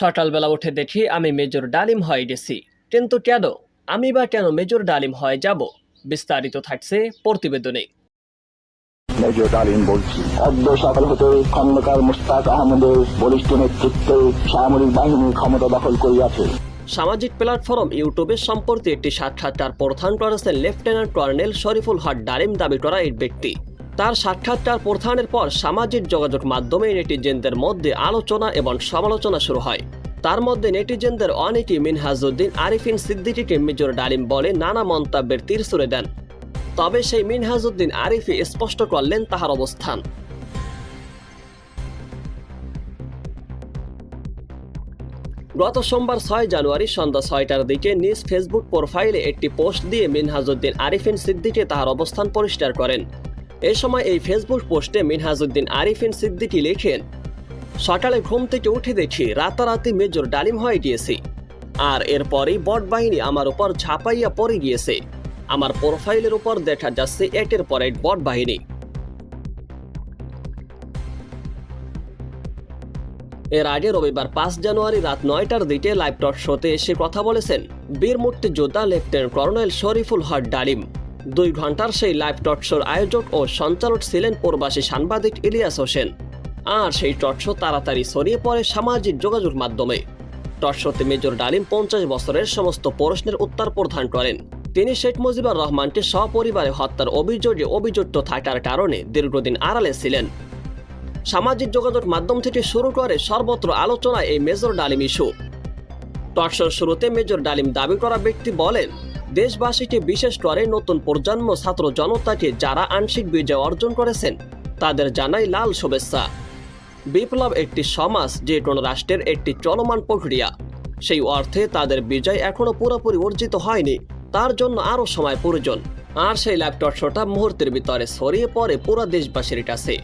সকালবেলা উঠে দেখি আমি মেজর ডালিম হয়ে গেছি। কিন্তু কেন? আমি বা কেন মেজর ডালিম হয়ে যাব? বিস্তারিত থাকছে প্রতিবেদনে। মেজর ডালিম বলছি অদ্য সকাল হতে খন্দকার মুস্তাক আহমদের বলিষ্ঠ নেতৃত্বে সামরিক বাহিনী ক্ষমতা দখল করিয়াছে। সামাজিক প্ল্যাটফর্ম ইউটিউবে সম্পর্কে একটি সাক্ষাৎকার প্রধান করেছেন লেফটেন্যান্ট কর্নেল শরীফুল হক ডালিম দাবি করা এই ব্যক্তি। তার সাক্ষাৎকার প্রধানের পর সামাজিক যোগাযোগ মাধ্যমে নেটিজেনদের মধ্যে আলোচনা এবং সমালোচনা শুরু হয়। তার মধ্যে নেটিজেনদের অনেকেই মিনহাজউদ্দিন, আরিফিন সিদ্দিকিকে মেজর ডালিম বলে নানা মন্তব্যের তীর ছুড়ে দেন। তবে সেই মিনহাজউদ্দিন, আরিফি স্পষ্ট করলেন তাহার অবস্থান। গত সোমবার ছয় জানুয়ারি সন্ধ্যা ছয়টার দিকে নিজ ফেসবুক প্রোফাইলে একটি পোস্ট দিয়ে মিনহাজউদ্দিন, আরিফিন সিদ্দিকে তাহার অবস্থান পরিষ্কার করেন। এ সময় এই ফেসবুক পোস্টে মিনহাজউদ্দিন আরিফিন সিদ্দিকি লেখেন, সকালে ঘুম থেকে উঠে দেখি রাতারাতি মেজর ডালিম হয়ে গিয়েছি। আর এরপরই বট বাহিনী আমার উপর ঝাঁপাইয়া পড়ে গিয়েছে। আমার প্রোফাইলের উপর দেখা যাচ্ছে একের পর এক বট বাহিনী। এর আগে রবিবার পাঁচ জানুয়ারি রাত নয়টার দিকে লাইভ টক শোতে এসে কথা বলেছেন বীর মুক্তিযোদ্ধা লেফটেন্যান্ট কর্নেল শরীফুল হক ডালিম। দুই ঘণ্টার সেই লাইভ টক শোর আয়োজক ও সঞ্চালক ছিলেন প্রবাসী সাংবাদিক ইলিয়াস হোসেন। আর সেই টক শো তাড়াতাড়ি ছড়িয়ে পড়ে সামাজিক যোগাযোগ মাধ্যমে। টক শোতে মেজর ডালিম পঞ্চাশ বছরের সমস্ত প্রশ্নের উত্তর প্রদান করেন। তিনি শেখ মুজিবুর রহমানকে সপরিবারে হত্যার অভিযোগে অভিযুক্ত থাকার কারণে দীর্ঘদিন আড়ালে ছিলেন। সামাজিক যোগাযোগ মাধ্যম থেকে শুরু করে সর্বত্র আলোচনায় এই মেজর ডালিম ইস্যু। টকশোর শুরুতে মেজর ডালিম দাবি করা ব্যক্তি বলেন দেশবাসীকে বিশেষ করে নতুন প্রজন্ম ছাত্র জনতাকে যারা আংশিক বিজয় অর্জন করেছেন, তাদের জানাই লাল শুভেচ্ছা। বিপ্লব একটি সমাজ, যে কোনো রাষ্ট্রের একটি চলমান প্রক্রিয়া। সেই অর্থে তাদের বিজয় এখনও পুরোপুরি অর্জিত হয়নি, তার জন্য আরও সময় প্রয়োজন। আর সেই ল্যাপটপ শোটা মুহূর্তের ভিতরে ছড়িয়ে পড়ে পুরো দেশবাসীর কাছে।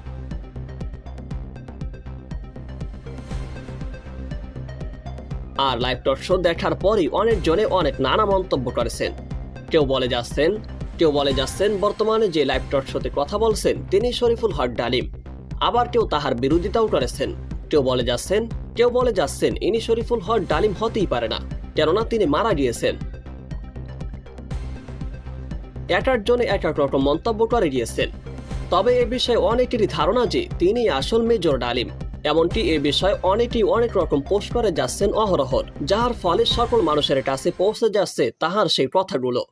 আর লাইভ টক শো দেখার পরই অনেকজনে অনেক নানা মন্তব্য করেছেন। কেউ বলে যাচ্ছেন, কেউ বলে যাচ্ছেন বর্তমানে যে লাইভ টক শোতে কথা বলছেন তিনি শরীফুল হক ডালিম। আবার কেউ তাহার বিরোধিতাও করেছেন, কেউ বলে যাচ্ছেন, কেউ বলে যাচ্ছেন ইনি শরীফুল হক ডালিম হতেই পারে না, কেননা তিনি মারা গিয়েছেন। এক একজনে এক এক রকম মন্তব্য করে গিয়েছেন। তবে এ বিষয়ে অনেকেরই ধারণা যে তিনি আসল মেজর ডালিম। এমনকি এ বিষয়ে অনেকেই অনেক রকম পোস্ট করে যাচ্ছেন অহরহর যাহার ফলে সকল মানুষের কাছে পৌঁছে যাচ্ছে তাহার সেই কথাগুলো